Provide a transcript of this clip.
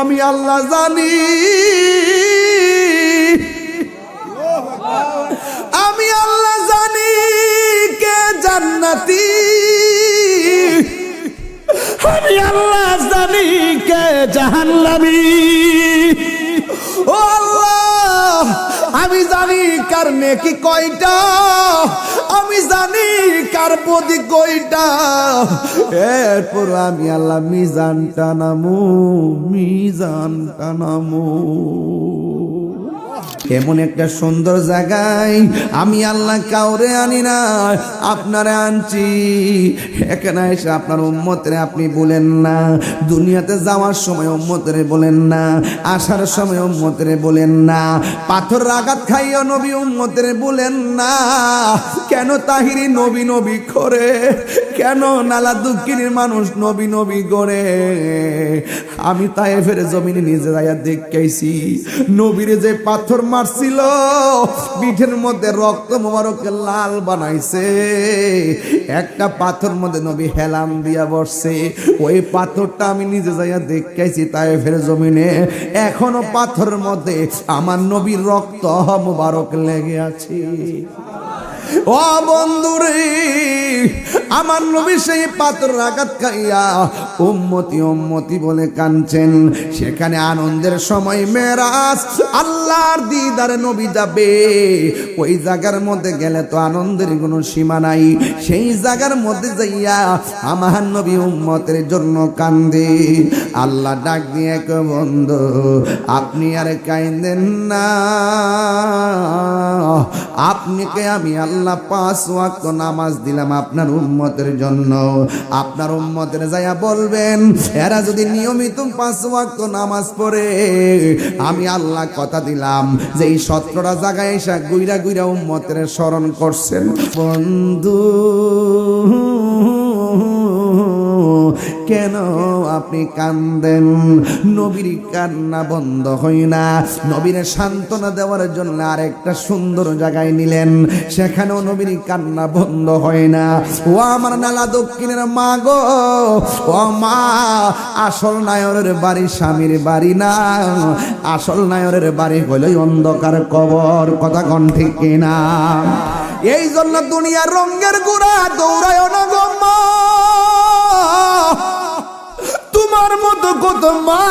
আমি আল্লাহ জানি। আমি আল্লাহ জানি কে জান্নাতি। আমি আল্লাহ জানি কে জাহান্নামী। ও আল্লাহ। আমি জানি কার নেকি কয়টা, আমি জানি কার বদি কয়টা। এরপর আমি আল্লাহ মিজান টানামু মিজান টানামু এমন একটা সুন্দর জায়গায় আমি আল্লাহ কাউরে আনি না, আপনারে আনছি। এখানে এসে আপনার উম্মতরে আপনি বলেন না, দুনিয়াতে যাওয়ার সময় উম্মতরে বলেন না, আসার সময় উম্মতরে বলেন না, পাথর আঘাত খাইও নবী উম্মতরে বলেন না। কেন তাহিরি নবী নবী করে? কেন নালা দুঃখিনীর মানুষ নবী নবী করে আমি তাই ফেরে জমিনে নিজে যাইয়া দেখেছি নবীরে যে পাথর মারছিল। পিঠের মধ্যে রক্ত মোবারকে লাল বানাইছে। একটা পাথর মধ্যে নবী হেলাম দিয়া বসছে। ওই পাথরটা আমি নিজে যাইয়া দেখেছি তাই ফেরে জমিনে। এখনও পাথরের মধ্যে আমার নবীর রক্ত মোবারক লেগে আছে। ও বন্ধুরে আমার নবী সেই পাত্র আঘাত খাইয়া উম্মতি উম্মতি বলে কানছেন সেখানে আনন্দের সময় মেরাজ আল্লাহর দিদারে নবী যাবে। ওই জায়গার মধ্যে গেলে তো আনন্দের কোনো সীমা নাই। সেই জায়গার মধ্যে যাইয়া আমার নবী উম্মতের জন্য কান্দে। আল্লাহ ডাক দিয়ে বন্ধু, আপনি আর কাইন্দেন না। আপনিকে আমি আল্লাহ পাঁচ ওয়াক্ত নামাজ দিলাম আপনার উম্মতের জন্য। আপনার উম্মতের যাইয়া বলবেন, এরা যদি নিয়মিত পাঁচ ওয়াক্ত নামাজ পড়ে, আমি আল্লাহ কথা দিলাম। যে এই সতেরোটা জায়গায় এসে গুইরা গুইরা উম্মতের স্মরণ করছেন। বন্ধু, কেন আপনি কান্দেন। নবীর কান্না বন্ধ হয় না। নবীরে সান্ত্বনা দেওয়ার জন্য আরেকটা সুন্দর জায়গায় নিলেন। সেখানেও নবীর কান্না বন্ধ হয় না। ও আমার নালা দক্ষিণের মা গো। ও মা, আসল নায়রের বাড়ি স্বামীর বাড়ি না। আসল নায়রের বাড়ি হইল অন্ধকার কবর। কথা কন ঠিক কিনা? এই জন্য দুনিয়ার রঙের গুড়া দৌড়ায় না কত মা